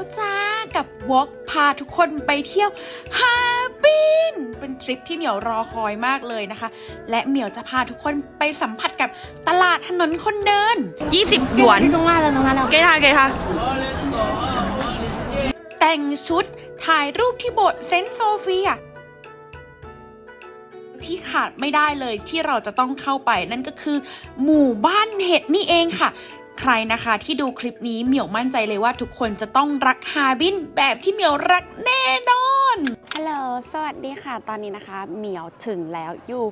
ล้วจ้ากับวอล์กพาทุกคนไปเที่ยวฮาบินเป็นทริปที่เหมียวรอคอยมากเลยนะคะ และเหมียวจะพาทุกคนไปสัมผัสกับตลาดถนนคนเดิน 20 หยวนตรงว่าแล้วตรงนั้นแล้วเกยทาเกยทาแต่งชุดถ่ายรูปที่โบสถ์เซนต์โซเฟียที่ขาดไม่ได้เลยที่เราจะต้องเข้าไปนั่นก็คือ หมู่บ้านเห็ดนี่เองค่ะ ใครนะคะที่ดูคลิปนี้เหมียวมั่นใจเลยว่าทุกคนจะต้องรักฮาบินแบบที่เหมียวรักแน่นอน ฮัลโหล สวัสดีค่ะ ตอนนี้นะคะ เหมียวถึงแล้วอยู่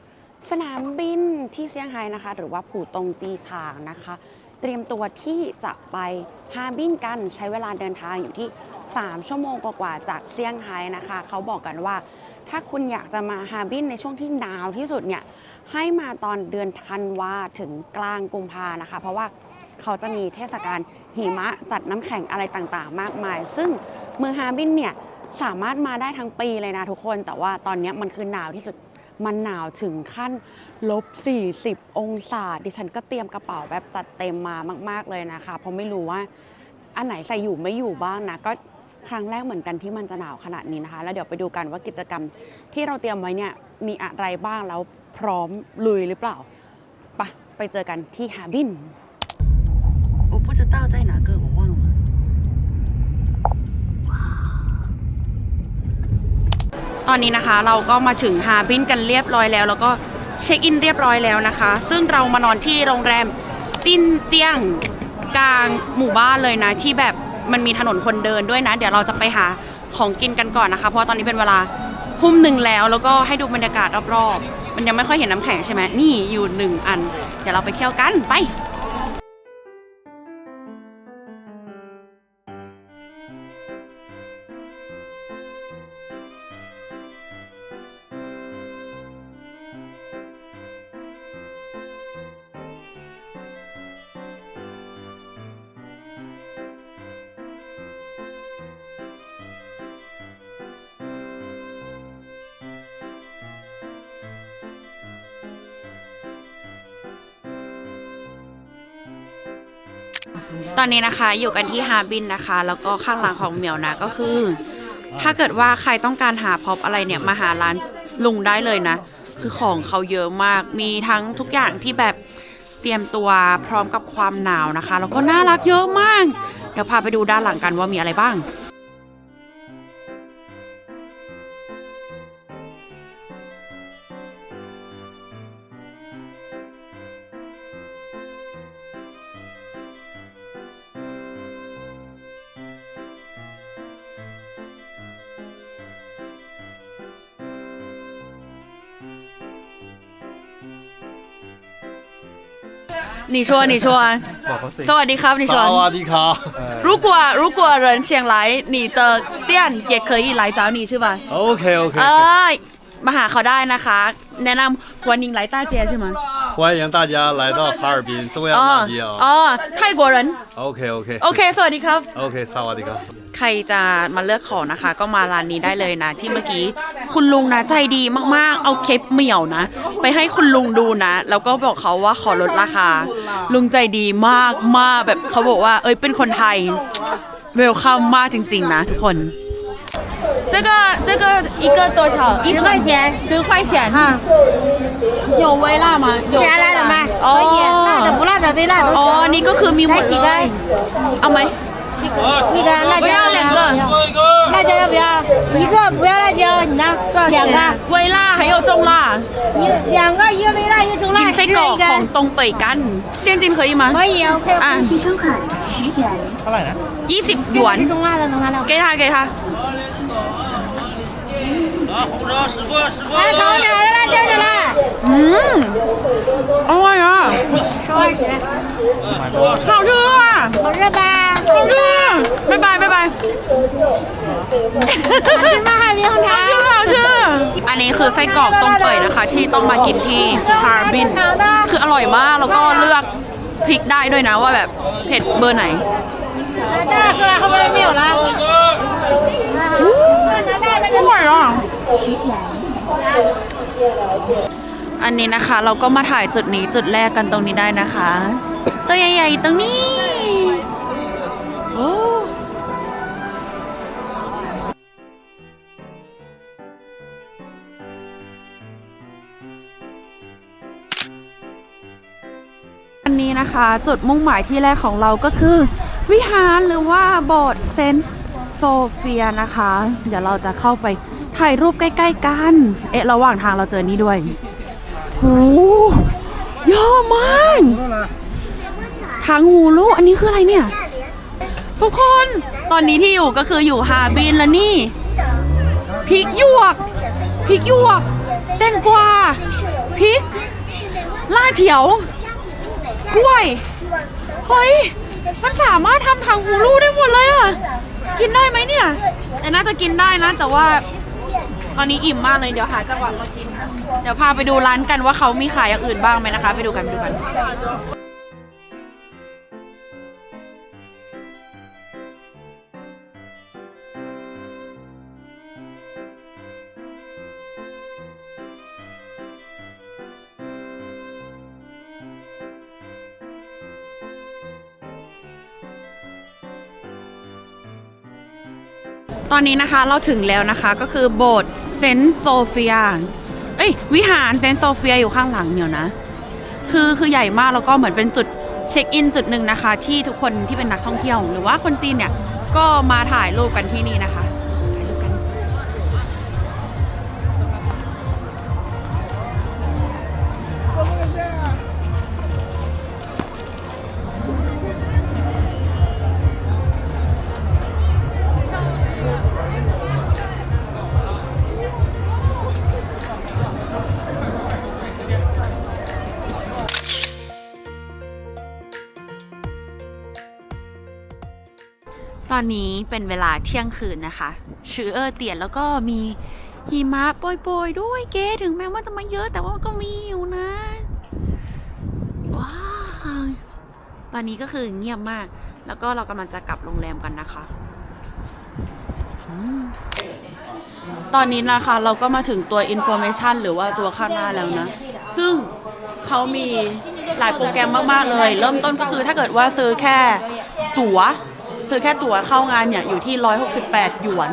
สนามบินที่เซี่ยงไฮ้นะคะ หรือว่าผู่ตงจีฉางนะคะ เตรียมตัวที่จะไปฮาบินกันใช้เวลาเดินทางอยู่ที่ 3 ชั่วโมงกว่าๆจากเซี่ยงไฮ้นะคะ เขาบอกกันว่า ถ้าคุณอยากจะมาฮาบินในช่วงที่หนาวที่สุดเนี่ยให้มาตอนเดือนธันวาถึงกลางกุมภานะคะ เพราะว่า เขาจะมีเทศกาลหิมะจัดน้ำแข็งอะไรต่างๆ มากมาย ซึ่งเมืองฮาบินเนี่ยสามารถมาได้ทั้งปีเลยนะทุกคน แต่ว่าตอนนี้มันคือหนาวที่สุดมันหนาวถึงขั้นลบ 40 องศา ดิฉันก็เตรียมกระเป๋าแบบจัดเต็มมามาก ๆเลยนะคะ เพราะไม่รู้ว่าอันไหนใส่อยู่ไม่อยู่บ้างนะ ก็ครั้งแรกเหมือนกันที่มันจะหนาวขนาดนี้นะคะ แล้วเดี๋ยวไปดูกันว่ากิจกรรมที่เราเตรียมไว้เนี่ยมีอะไรบ้างแล้วพร้อมลุยหรือเปล่าไปะไปเจอกันที่ฮาบิน 知道在哪个我忘了ตอนนี้นะคะเราก็มาถึงฮาร์บินกันเรียบร้อยแล้ว แล้วก็เช็คอินเรียบร้อยแล้วนะคะ ซึ่งเรามานอนที่โรงแรมจินเจียงกลางหมู่บ้านเลยนะ ที่แบบมันมีถนนคนเดินด้วยนะ เดี๋ยวเราจะไปหาของกินกันก่อนนะคะ เพราะว่าตอนนี้เป็นเวลาทุ่มหนึ่งแล้ว แล้วก็ให้ดูบรรยากาศรอบๆ มันยังไม่ค่อยเห็นน้ำแข็งใช่ไหมนี่อยู่หนึ่งอัน เดี๋ยวเราไปเที่ยวกันไป ตอนนี้นะคะอยู่กันที่ฮาร์บินนะคะ แล้วก็ข้างหลังของเหมียวนะก็คือ ถ้าเกิดว่าใครต้องการหาพร็อพอะไรเนี่ยมาหาร้านลุงได้เลยนะ คือของเขาเยอะมากมีทั้งทุกอย่างที่แบบเตรียมตัวพร้อมกับความหนาวนะคะ แล้วก็น่ารักเยอะมาก เดี๋ยวพาไปดูด้านหลังกันว่ามีอะไรบ้าง 你说你说สวัสดีครับ你说萨瓦迪卡，如果如果人想来你的店也可以来找你是吧 OK OK， เออมาหาเขาได้นะคะ แนะนำวันนิงไลต้าเจใช่ไหม 欢迎大家来到哈尔滨中央 อ๋อ 大街 อ๋ 啊。 อไทยกัวเหริน OK OK โอเค สวัสดีครับ OK，萨瓦迪卡。 ใครจะมาเลือกของนะคะ ก็มาร้านนี้ได้เลยนะ ที่เมื่อกี้คุณลุงนะใจดีมากๆ เอาเคปเหมี่ยวนะ ไปให้คุณลุงดูนะ แล้วก็บอกเขาว่าขอลดราคา ลุงใจดีมากมากแบบเขาบอกว่า เอ้ยเป็นคนไทยเวลคัมมากจริง ๆ นะทุกคน这个这个一个多少？一十块钱十块钱。啊，有微辣吗？有加辣的卖，可以，辣的不辣的微辣都 อ๋อ 行。 นี่ก็คือมีหมด 来 เล 几根 ย？เอาไหม 一根辣椒不要两个辣椒要不要？一个不要辣椒，你呢？两个，微辣还有重辣。一两个，一个微辣，一个中 กิน 辣， ไส้ 十 กร 元 อก 一 ของ 根。 ตรงเป่ยกันเซียนจิน可以吗可以，OK。啊牺牲款十元。ยี่สิบหยวน 中辣的能拿两个。给他给他来，烤着的辣椒的辣， อืมอร่อยอ่ะ 收二十，好吃อ่ะ 好吃吧？ บ๊ายบายบ๊ายบายชื่อมะไรชื่อ อันนี้คือไส้กรอกต้มเปื่อยนะคะ ที่ต้องมากินที่ฮาร์บิน คืออร่อยมากแล้วก็เลือกพริกได้ด้วยนะว่าแบบเผ็ดเบอร์ไหนได้ค่ะเขาไม่มีอยู่ล้อร่อยอะอันนี้นะคะเราก็มาถ่ายจุดนี้จุดแรกกันตรงนี้ได้นะคะ ตัวใหญ่ๆตรงนี้ อันนี้นะคะ จุดมุ่งหมายที่แรกของเราก็คือ วิหารหรือว่าโบสถ์เซนโซเฟียนะคะ เดี๋ยวเราจะเข้าไปถ่ายรูปใกล้ๆกัน เอ๊ะ ระหว่างทางเราเจอนี่ด้วยโหเยอมากทางหูลูกอันนี้คืออะไรเนี่ย ทุกคนตอนนี้ที่อยู่ก็คืออยู่ฮาบินแล้วนี่พริกหยวกพริกหยวกแตงกวาพริกล่าเถียว กล้วยเฮ้ยมันสามารถทำทางหูรูได้หมดเลยอะกินได้ไหมเนี่ย แต่น่าจะกินได้นะ แต่ว่าตอนนี้อิ่มมากเลยเดี๋ยวหาจังหวะมากิน เดี๋ยวพาไปดูร้านกันว่าเขามีขายอย่างอื่นบ้างไหมนะคะ ไปดูกันไปดูกัน ตอนนี้นะคะเราถึงแล้วนะคะก็คือโบสถ์เซนต์โซเฟียเอ้ยวิหารเซนต์โซเฟียอยู่ข้างหลังเนี่ยนะ คือคือใหญ่มากแล้วก็เหมือนเป็นจุดเช็คอินจุดหนึ่งนะคะ ที่ทุกคนที่เป็นนักท่องเที่ยว หรือว่าคนจีนเนี่ยก็มาถ่ายรูปกันที่นี่นะคะ ตอนนี้เป็นเวลาเที่ยงคืนนะคะ ชื่อเออเตียนแล้วก็มีหิมะโปรยๆด้วยเก๋ถึงแม้ว่าจะม่เยอะแต่ว่าก็มีอยู่นะว้าวตอนนี้ก็คือเงียบมาก แล้วก็เรากำลังจะกลับโรงแรมกันนะคะ ตอนนี้นะคะเราก็มาถึงตัว information หรือว่าตัวข้างหน้าแล้วนะ ซึ่งเขามีหลายโปรแกรมมาก ๆ เลย เริ่มต้นก็คือถ้าเกิดว่าซื้อแค่ตั๋ว ซื้อแค่ตั๋วเข้างานเนี่ยอยู่ที่ 168 หยวน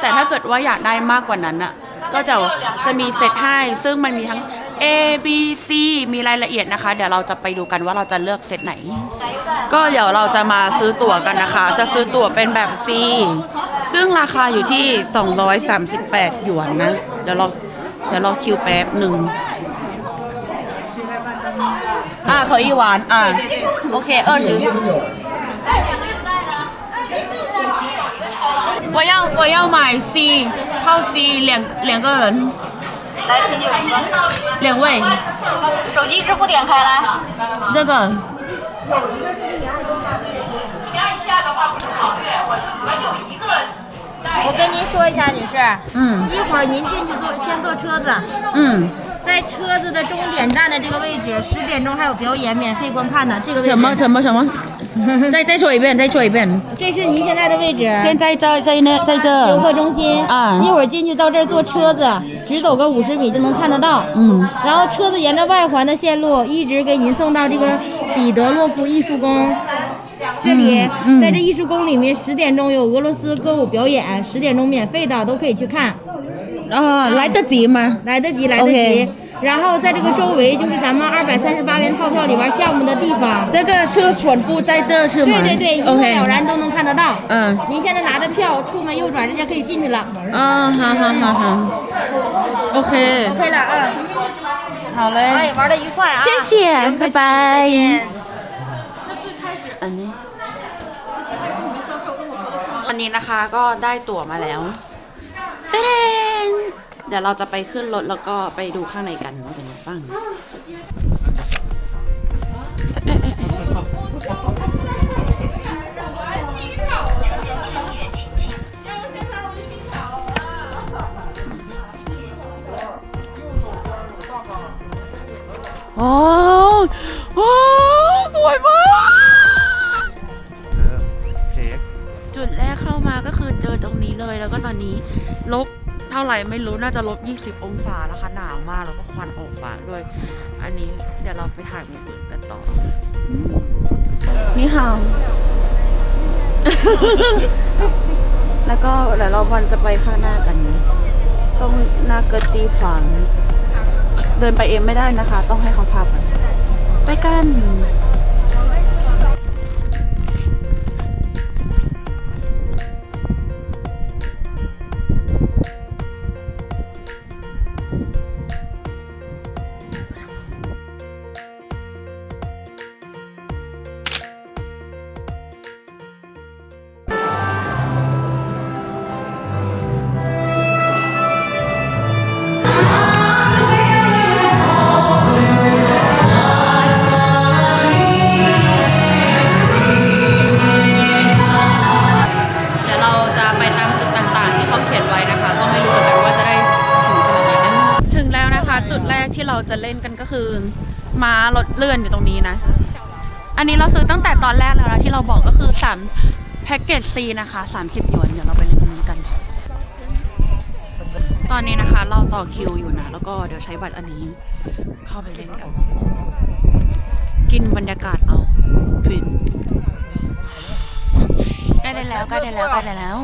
แต่ถ้าเกิดว่าอยากได้มากกว่านั้นอะก็จะจะมีเซตให้ซึ่งมันมีทั้ง A B C มีรายละเอียดนะคะ เดี๋ยวเราจะไปดูกันว่าเราจะเลือกเซตไหน ก็เดี๋ยวเราจะมาซื้อตั๋วกันนะคะ จะซื้อตั๋วเป็นแบบ C ซึ่งราคาอยู่ที่ 238 หยวนนะ เดี๋ยวเราเดี๋ยวเราคิวแป๊บหนึ่งอ่าเคยอีหวาน อ่าโอเค เออถือ 我要我要买 C 套 C 两两个人。来，啤酒一个。两位。手机支付点开来。这个。我跟您说一下，女士，嗯。一会儿您进去坐，先坐车子，嗯。在车子的终点站的这个位置，十点钟还有表演，免费观看的这个位置。什么什么什么 再再说一遍再说一遍。这是您现在的位置。现在在在那在这。游客中心。啊。一会儿进去到这儿坐车子，直走个五十米就能看得到。嗯。然后车子沿着外环的线路一直给您送到这个彼得洛夫艺术宫。这里，嗯嗯。在这艺术宫里面，十点钟有俄罗斯歌舞表演，十点钟免费的，都可以去看，啊来得及吗？来得及，来得及。然后在这个周围就是咱们二百三十八元套票里边项目的地方。这个车全部在这是吗对对对，一目 OK 了然都能看得到。嗯您现在拿着票，出门右转，人家可以进去了。啊好好好好 OK OK 了，嗯，好嘞哎，玩的愉快啊！谢谢拜拜见。อันนี้วันนี้นะคะก็ได้ตั๋วมาแล้วเต้น เดี๋ยวเราจะไปขึ้นรถแล้วก็ไปดูข้างในกันว่าเป็นยังไงบ้างอ๋ออ๋อสวยมากเค้กจุดแรกเข้ามาก็คือเจอตรงนี้เลยแล้วก็ตอนนี้ลบเท่าไหร่ไม่รู้น่าจะลบ 20 องศาแล้วค่ะหนาวมากแล้วก็ควันออกปาด้วย อันนี้เดี๋ยวเราไปถ่ายมุมอื่นกันต่อ นี่ค่ะ แล้วก็เดี๋ยวเราวันจะไปข้างหน้ากันทรงนาเกตีฝัง เดินไปเองไม่ได้นะคะ ต้องให้เขาพาไปไปกัน เลื่อนอยู่ตรงนี้นะ อันนี้เราซื้อตั้งแต่ตอนแรกแล้วนะที่เราบอกก็คือ3แพ็กเกจ C นะคะ30หยวนเดี๋ยวเราไปเล่นตรงนั้นกัน ตอนนี้นะคะ เราต่อคิวอยู่นะ แล้วก็เดี๋ยวใช้บัตรอันนี้ เข้าไปเล่นกัน กินบรรยากาศเอาฟินใกล้ได้แล้วใกล้ได้แล้วใกล้ได้แล้ว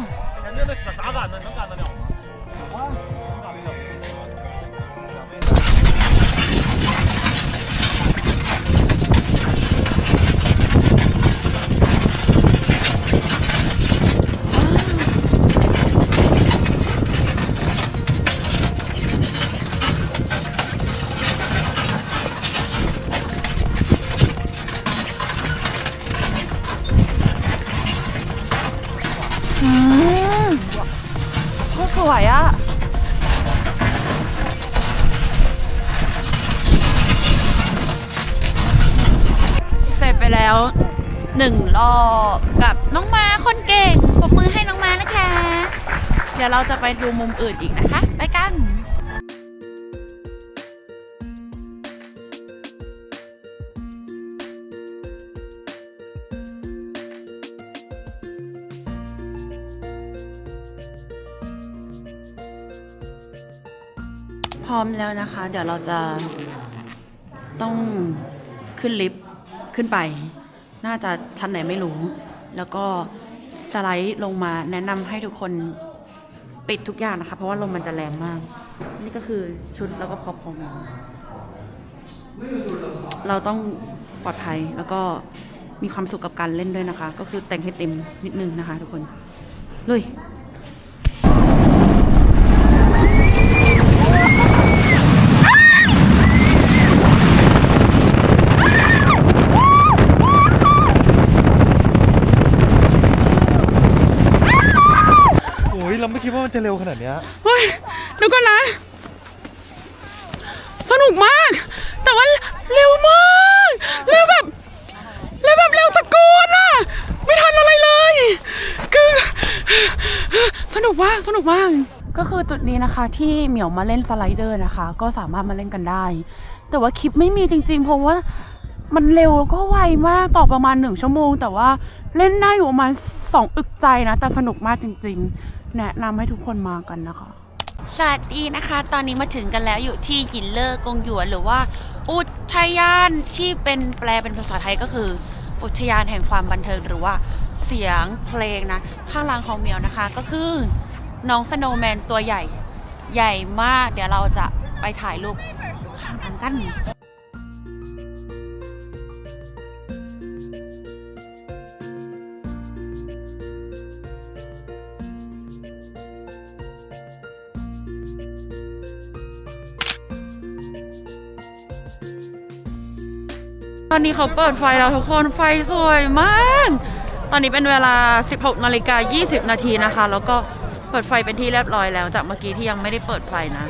หนึ่งรอบกับน้องมาคนเก่งปรบมือให้น้องมานะคะ เดี๋ยวเราจะไปดูมุมอื่นอีกนะคะ ไปกันพร้อมแล้วนะคะ เดี๋ยวเราจะต้องขึ้นลิฟต์ขึ้นไป น่าจะชั้นไหนไม่รู้ แล้วก็สไลด์ลงมาแนะนำให้ทุกคนปิดทุกอย่างนะคะ เพราะว่าลมมันจะแรงมาก นี่ก็คือชุดแล้วก็พอพองเราต้องปลอดภัยแล้วก็มีความสุขกับการเล่นด้วยนะคะ ก็คือแต่งให้เต็มนิดนึงนะคะ ทุกคน ลุย โอ้ยเราไม่คิดว่ามัน จะเร็วขนาดเนี้ยเฮ้ยเดี๋ยวก่อนนะ สนุกมาก แต่ว่าเร็วมากเร็วแบบเร็วแบบเร็วตะโกนอะไม่ทันอะไรเลย คือ สนุกมากสนุกมาก ก็คือจุดนี้นะคะ ที่เหมียวมาเล่นสไลเดอร์นะคะ ก็สามารถมาเล่นกันได้ แต่ว่าคลิปไม่มีจริงๆ เพราะว่ามันเร็วแล้วก็ไวมากต่อประมาณหนึ่งชั่วโมง แต่ว่าเล่นได้อยู่ประมาณสองอึกใจนะ แต่สนุกมากจริง ๆ แนะนำให้ทุกคนมากันนะคะ สวัสดีนะคะ ตอนนี้มาถึงกันแล้วอยู่ที่หยินเลอร์กงหยวนหรือว่า อุทยานที่เป็นแปลเป็นภาษาไทยก็คือ อุทยานแห่งความบันเทิงหรือว่าเสียงเพลงนะ ข้างล่างของเมียวนะคะ ก็คือน้องสโนแมนตัวใหญ่ใหญ่มาก เดี๋ยวเราจะไปถ่ายรูปข้างหลังกัน ตอนนี้เขาเปิดไฟแล้วทุกคนไฟสวยมาก ตอนนี้เป็นเวลา 16นาฬิกา20 นาทีนะคะ แล้วก็เปิดไฟเป็นที่เรียบร้อยแล้ว จากเมื่อกี้ที่ยังไม่ได้เปิดไฟนะ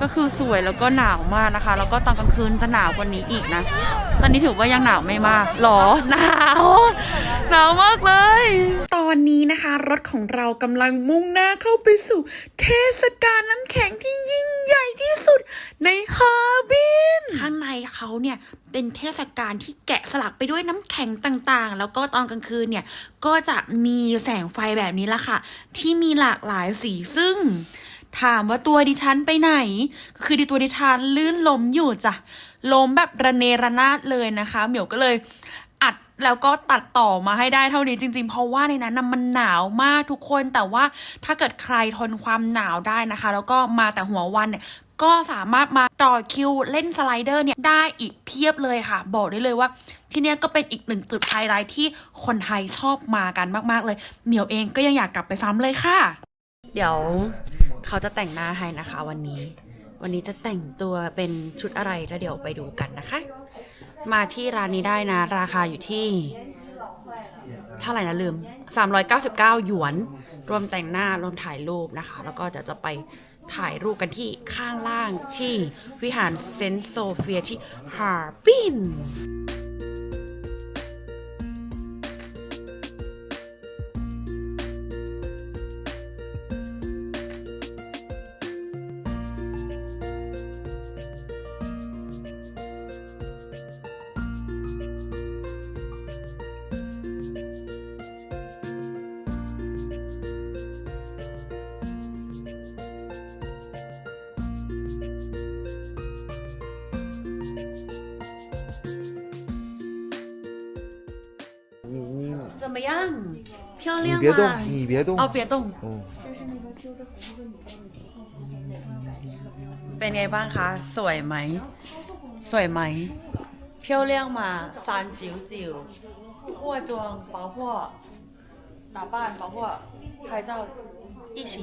ก็คือสวยแล้วก็หนาวมากนะคะ แล้วก็ตอนกลางคืนจะหนาวกว่านี้อีกนะ ตอนนี้ถือว่ายังหนาวไม่มากหรอหนาวหนาวมากเลย ตอนนี้นะคะ รถของเรากำลังมุ่งหน้าเข้าไปสู่ เทศกาลน้ำแข็ง เขาเนี่ยเป็นเทศกาลที่แกะสลักไปด้วยน้ำแข็งต่างๆ แล้วก็ตอนกลางคืนเนี่ยก็จะมีแสงไฟแบบนี้ละค่ะ ที่มีหลากหลายสีซึ่งถามว่าตัวดิฉันไปไหน ก็คือดิตัวดิฉันลื่นล้มอยู่จ้ะล้มแบบระเนระนาดเลยนะคะ เหมียวก็เลยอัดแล้วก็ตัดต่อมาให้ได้เท่านี้จริง ๆ เพราะว่าในนั้นนะมันหนาวมากทุกคนแต่ว่าถ้าเกิดใครทนความหนาวได้นะคะ แล้วก็มาแต่หัววันเนี่ย ก็สามารถมาต่อคิวเล่นสไลเดอร์เนี่ยได้อีกเพียบเลยค่ะ บอกได้เลยว่า ที่เนี่ยก็เป็นอีกหนึ่งจุดไฮไลท์ที่คนไทยชอบมากันมากๆเลย เหมียวเองก็ยังอยากกลับไปซ้ำเลยค่ะ เดี๋ยวเขาจะแต่งหน้าให้นะคะวันนี้ วันนี้จะแต่งตัวเป็นชุดอะไรแล้วเดี๋ยวไปดูกันนะคะ มาที่ร้านนี้ได้นะ ราคาอยู่ที่เท่าไหร่นะลืม 399 หยวน รวมแต่งหน้ารวมถ่ายรูปนะคะ แล้วก็เดี๋ยวจะไป ถ่ายรูปกันที่ข้างล่างที่วิหารเซนต์โซเฟียที่ฮาร์บิน 别动。哦，别动。嗯， เป็นไงบ้างคะ สวยไหม สวยไหม漂亮吗三九九化妆包括打扮包括拍照一起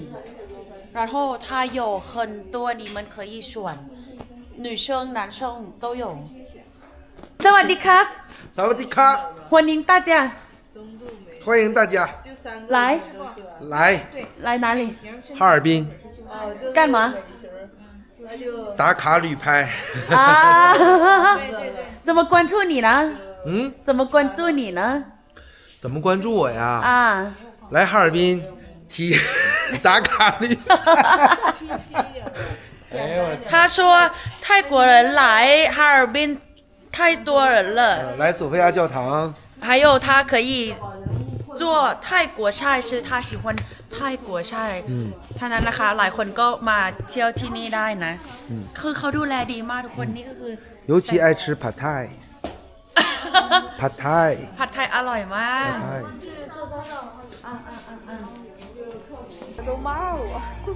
然后它有很多你们可以选女生男生都有สวัสดีครับ 萨瓦迪卡，欢迎大家 欢迎大家。来。来。来哪里？哈尔滨。干嘛？打卡旅拍。啊。怎么关注你呢？嗯，怎么关注你呢？怎么关注我呀？啊。来哈尔滨提 打卡旅。哎呦。我他说泰国人来哈尔滨太多人了，来索菲亚教堂，还有他可以做泰国菜是他喜欢泰国菜อืมท่านั้นนะคะ หลายคนก็มาเที่ยวที่นี่ได้นะ คือเขาดูแลดีมากทุกคนนี่ก็คือ 尤其爱吃 p a t a i p a t a i ผัดไทยอร่อยมาก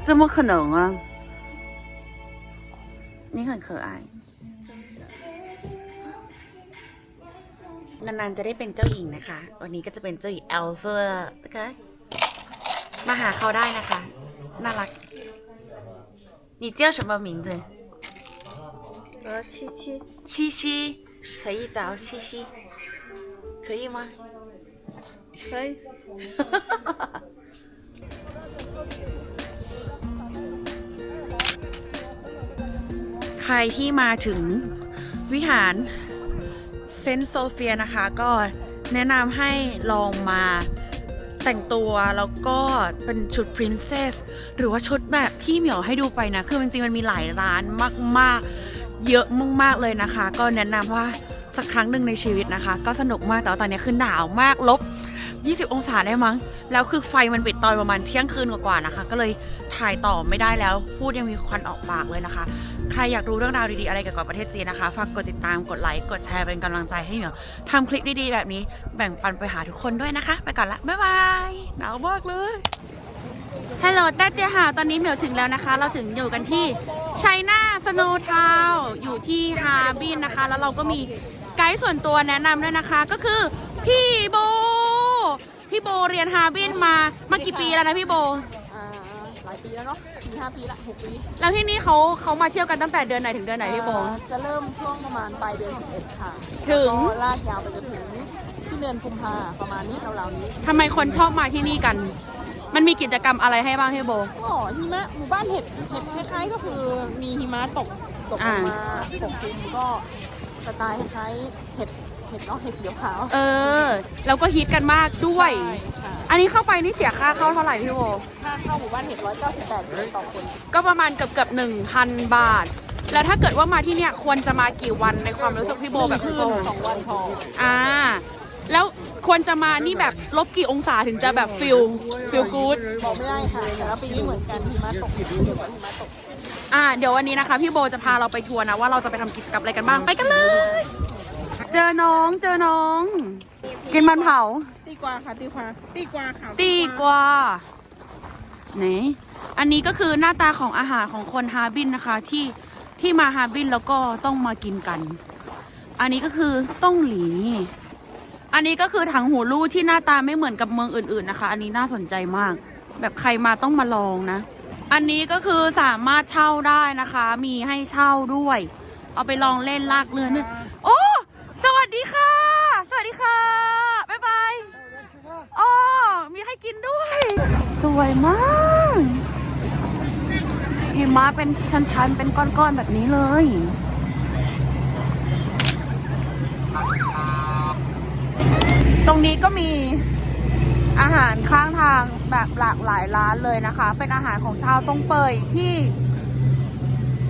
怎么可能啊？你很可爱。 นานๆจะได้เป็นเจ้าหญิงนะคะ วันนี้ก็จะเป็นเจ้าหญิงเอลเซอร์นะคะมาหาเขาได้นะคะ น่ารัก你叫什么名字？呃，七七，七七，可以找七七，可以吗？可以。 ใครที่มาถึงวิหาร เซนต์โซเฟียนะคะก็แนะนำให้ลองมาแต่งตัวแล้วก็เป็นชุด princess หรือว่าชุดแบบที่เหมียวให้ดูไปนะ คือจริงๆมันมีหลายร้านมากๆ เยอะมากๆเลยนะคะ ก็แนะนำว่าสักครั้งหนึ่งในชีวิตนะคะ ก็สนุกมากแต่ว่าตอนนี้คือหนาวมากลบ 20 องศาได้มั้ง แล้วคือไฟมันปิดตอนประมาณเที่ยงคืนกว่าๆนะคะ ก็เลยถ่ายต่อไม่ได้แล้วพูดยังมีควันออกปากเลยนะคะ ใครอยากรู้เรื่องราวดีๆ อะไรเกี่ยวกับประเทศจีนนะคะ ฝากกดติดตาม กดไลค์ กดแชร์เป็นกำลังใจให้เหมียวทำคลิปดีๆ แบบนี้แบ่งปันไปหาทุกคนด้วยนะคะ ไปก่อนละ บ๊ายบาย หนาวมากเลย ฮัลโหลต้าเจียหาตอนนี้เหมียวถึงแล้วนะคะ เราถึงอยู่กันที่ไชน่าสโนว์ทาวอยู่ที่ฮาร์บินนะคะ แล้วเราก็มีไกด์ส่วนตัวแนะนำด้วยนะคะ ก็คือพี่โบ พี่โบเรียนฮาร์บินมามากี่ปีแล้วนะพี่โบาหลายปีแล้วเนาะสี่ห้าปีละหกปีแล้วที่นี่เขาเขามาเที่ยวกันตั้งแต่เดือนไหนถึงเดือนไหนพี่โบ อ่าจะเริ่มช่วงประมาณปลายเดือน11ค่ะถึง แล้วก็ลากยาวไปจนถึงที่เดือนกุมภาประมาณนี้ราวๆนี้ทำไมคนชอบมาที่นี่กัน มันมีกิจกรรมอะไรให้บ้างพี่โบ ก็หิมะหมู่บ้านเห็ดเห็ดคล้ายๆก็คือมีหิมะตกตกลงมาปกคลุมก็สไตล์คล้ายๆเห็ด เห็ดเนาะเห็ดสีขาวเออ แล้วก็ฮิตกันมากด้วยใช่ค่ะอันนี้เข้าไปนี่เสียค่าเข้าเท่าไหร่พี่โบค่าเข้าหมู่บ้านเห็ด198เหรียญต่อคน ก็ประมาณเกือบเกือบหนึ่งพันบาท แล้วถ้าเกิดว่ามาที่เนี่ยควรจะมากี่วันในความรู้สึกพี่โบแบบพี่โบสองวันพออ่า แล้วควรจะมานี่แบบลบกี่องศาถึงจะแบบฟิลฟิลกู๊ด บอกไม่ได้ค่ะแต่ละปีไม่เหมือนกันหิมะตกเดี๋ยวก่อนหิมะตก อ่าเดี๋ยววันนี้นะคะ พี่โบจะพาเราไปทัวร์นะว่าเราจะไปทำกิจกรรมอะไรกันบ้างไปกันเลย เจอน้องเจอน้อง กินมันเผา ตีกวาค่ะตีกวาตีกวาค่ะตีกว่าไหนอันนี้ก็คือหน้าตาของอาหารของคนฮาร์บินนะคะ ที่ที่มาฮาร์บินแล้วก็ต้องมากินกัน อันนี้ก็คือต้องหลี อันนี้ก็คือถังหูลู่ที่หน้าตาไม่เหมือนกับเมืองอื่น ๆนะคะ อันนี้น่าสนใจมาก แบบใครมาต้องมาลองนะ อันนี้ก็คือสามารถเช่าได้นะคะ มีให้เช่าด้วย เอาไปลองเล่นลากเรือเนี่ยโอ้สวัส ดีค่ะ สวัสดีค่ะ บ๊ายบายอ๋อมีให้กินด้วย สวยมากหิมะเป็นชั้นๆ เป็นก้อนๆ แบบนี้เลย ตรงนี้ก็มีอาหารข้างทางแบบหลากหลายร้านเลยนะคะ เป็นอาหารของชาวตงเปยที่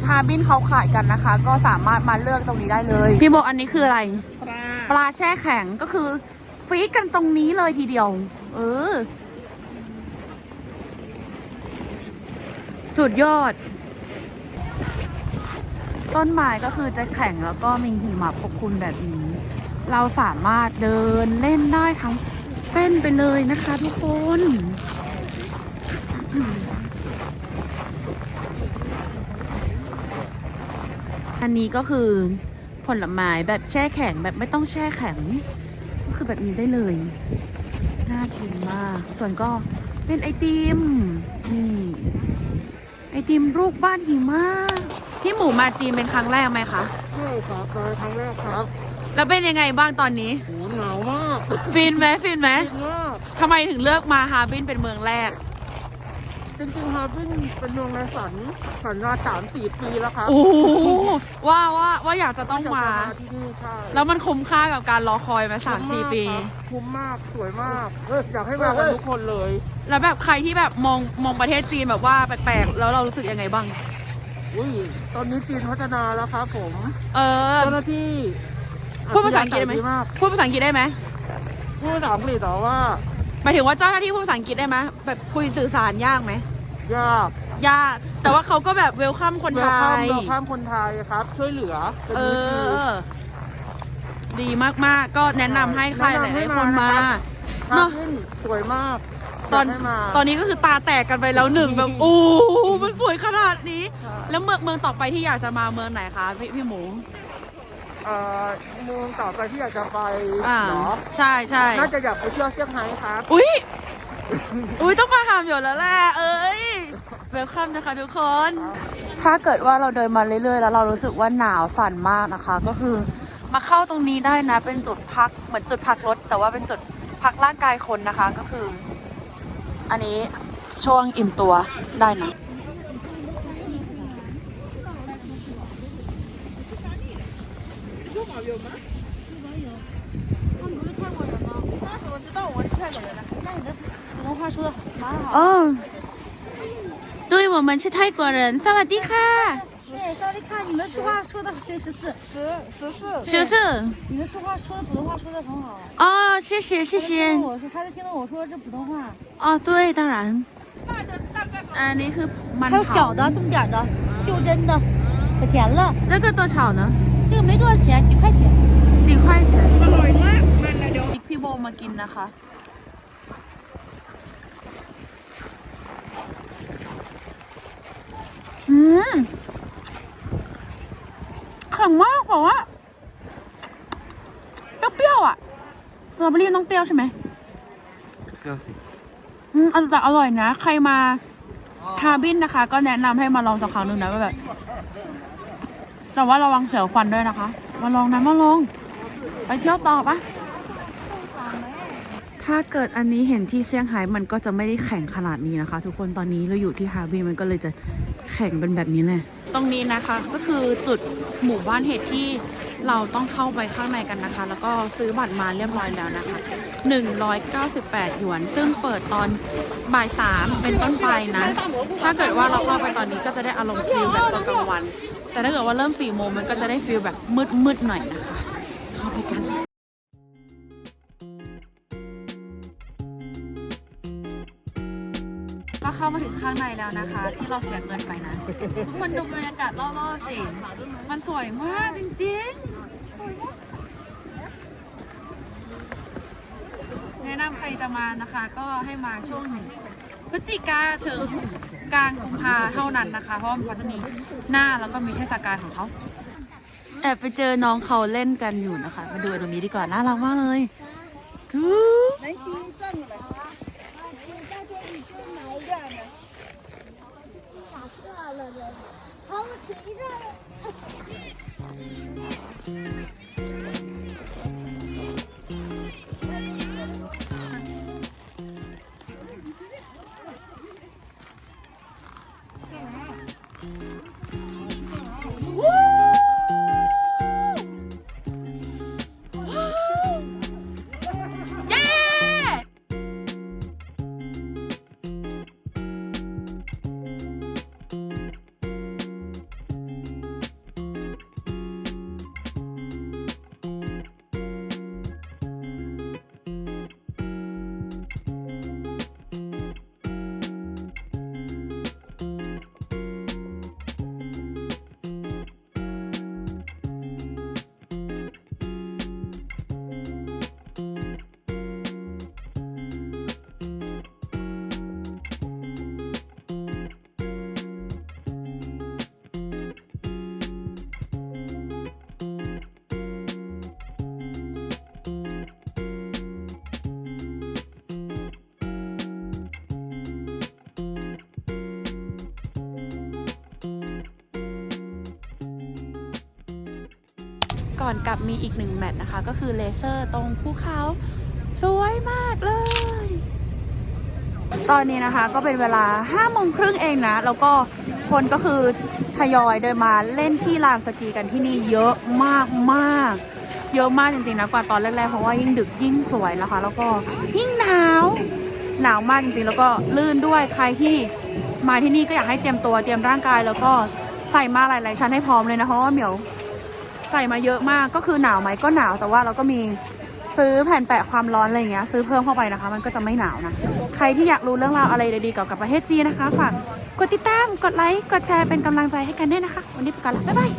ฮาร์บินเขาขายกันนะคะ ก็สามารถมาเลือกตรงนี้ได้เลย พี่โบอันนี้คืออะไร ปล ปลาแช่แข็งก็คือฟรีดกันตรงนี้เลยทีเดียว เออ สุดยอด ต้นไม้ก็คือจะแข็งแล้วก็มีหิมะปกคลุมแบบนี้ เราสามารถเดินเล่นได้ทั้งเส้นไปเลยนะคะทุกคน อันนี้ก็คือ ลไม้แบบแช่แข็งแบบไม่ต้องแช่แข็ง ก็คือแบบนี้ได้เลย น่ากินมาก ส่วนก็เป็นไอติมนี่ไอติมรูปบ้านหิมะพี่หมูมาจีนเป็นครั้งแรกไหมคะใช่ครับมาครั้งแรกครับ แล้วเป็นยังไงบ้างตอนนี้โหหนาวมากฟินไหมฟินไหมจริงมากทำไมถึงเลือกมาฮาร์บินเป็นเมืองแรก จริงๆฮาร์บินเป็นเมืองในฝันฝันมาสามสี่ปีแล้วครับโอ้โหว่าว่าว่าอยากจะต้องอยกมาจะที่นี่ใช่แล้วมันคุ้มค่ากับการรอคอยมาสามสี่ปีคุ้มมากสวยมากอยากให้มากันทุกคนเลย แล้วแบบใครที่แบบมองมองประเทศจีนแบบว่าแปลกๆ แล้วเรารู้สึกยังไงบ้าง อุ้ยตอนนี้จีนพัฒนาแล้วครับผมเออ เจ้าหน้าที่พูดภาษาอังกฤษได้ไหมมากพูดภาษาอังกฤษได้ไหมพูดภาษาอังกฤษแต่ว่าหมายถึงว่าเจ้าหน้าที่พูดภาษาอังกฤษได้ไหมแบบคุยสื่อสารยากไหม ยากยากแต่ว่าเขาก็แบบเวลคัมคนเวไทลคัมยเวลคัมคนไทยครับ ช่วยเหลือเป็นเอมิตรดีอดีมากๆก็แนะนำให้ใครหแนะนำให้ลายๆคนมามานะครับฮาเนาะร์บินสวยมากตอนยากให้มาตอนนี้ก็คือตาแตกกันไปแล้วหนึ่งแบบโอ้มันสวยขนาดนี้ใช่แล้วเมืองเมืองต่อไปที่อยากจะมาเมืองไหนคะพี่พี่หมูเอ่อเมืองต่อไปที่อยากจะไปอ่าเหรอใช่ใช่น่าจะอยากไปเที่ยวเซี่ยงไฮ้ครับ อุ้ย อุ้ยต้องมาหามอยู่แล้วแหละ เอ้ยเวลคัมนะคะทุกคน ถ้าเกิดว่าเราเดินมาเรื่อยๆ แล้วเรารู้สึกว่าหนาวสั่นมากนะคะ ก็คือมาเข้าตรงนี้ได้นะ เป็นจุดพักเหมือนจุดพักรถ แต่ว่าเป็นจุดพักร่างกายคนนะคะ ก็คือ อันนี้ช่วงอิ่มตัวได้นะ 我知道我是泰国人了那你的普通话说的蛮好。嗯对我们是泰国人。萨瓦迪卡。对萨瓦迪卡你们说话说的对十四。十十四十四。你们说话说的普通话说的很好。啊谢谢谢谢。我说还在听到我说这普通话。啊对当然。大的大概嗯你可以还有小的这么点的袖珍的可甜了。这个多少呢？这个没多少钱几块钱？几块钱？ โบมากินนะคะ อืมแข็งมากบอกว่าเปรี้ยวๆอะสตรอเบอรี่ต้องเปรี้ยวใช่ไหมเปรี้ยวสิอืมแต่อร่อยนะ ใครมาฮาร์บินนะคะ ก็แนะนำให้มาลองสักครั้งหนึ่งนะว่าแบบ แต่ว่าระวังเสียวฟันด้วยนะคะ มาลองนะมาลอง ไปเที่ยวต่อปะ ถ้าเกิดอันนี้เห็นที่เซี่ยงไฮ้มันก็จะไม่ได้แข็งขนาดนี้นะคะ ทุกคนตอนนี้เราอยู่ที่ฮาร์บินมันก็เลยจะแข็งเป็นแบบนี้แหละตรงนี้นะคะก็คือจุดหมู่บ้านเหตุที่เราต้องเข้าไปข้างในกันนะคะ แล้วก็ซื้อบัตรมาเรียบร้อยแล้วนะคะ 198 หยวน ซึ่งเปิดตอนบ่ายสามเป็นต้นไปนะ ถ้าเกิดว่าเราเข้าไปตอนนี้ก็จะได้อารมณ์ฟิลแบบตอนกลางวัน แต่ถ้าเกิดว่าเริ่ม4โมงมันก็จะได้ฟิลแบบมืดๆหน่อยนะคะ เข้าไปกัน มาถึงข้างในแล้วนะคะ ที่เราเสียเงินไปนะทุกคนดูบรรยากาศรอบๆสิ มันสวยมากจริงๆ แนะนำใครจะมานะคะ ก็ให้มาช่วงพฤศจิกาถึงกลางกุมภาเท่านั้นนะคะ เพราะว่าเขาจะมีหน้าแล้วก็มีเทศกาลของเขาแอบไปเจอน้องเขาเล่นกันอยู่นะคะ มาดูตรงนี้ดีกว่าน่ารักมากเลยทู เย้ ก่อนกลับมีอีกหนึ่งแมตช์นะคะ ก็คือเลเซอร์ตรงภูเขาสวยมากเลย ตอนนี้นะคะก็เป็นเวลา5้าโมงครึ่งเองนะ แล้วก็คนก็คือทยอยเดินมาเล่นที่ลานสกีกันที่นี่เยอะมากมากเยอะมากจริงๆนะกว่าตอนแรกๆเพราะว่ายิ่งดึกยิ่งสวยนะคะ แล้วก็ยิ่งหนาวหนาวมากจริงๆ แล้วก็ลื่นด้วยใครที่มาที่นี่ก็อยากให้เตรียมตัวเตรียมร่างกาย แล้วก็ใส่มาหลายๆชั้นให้พร้อมเลยนะเพราะว่าเหมียว ใส่มาเยอะมากก็คือหนาวไหมก็หนาวแต่ว่าเราก็มีซื้อแผ่นแปะความร้อนอะไรเงี้ยซื้อเพิ่มเข้าไปนะคะ มันก็จะไม่หนาวนะ ใครที่อยากรู้เรื่องราวอะไรดีๆเกี่ยวกับประเทศจีนนะคะฝากกดติดตามกดไลค์กดแชร์เป็นกำลังใจให้กันด้วยนะคะ วันนี้ไปก่อนละบ๊ายบาย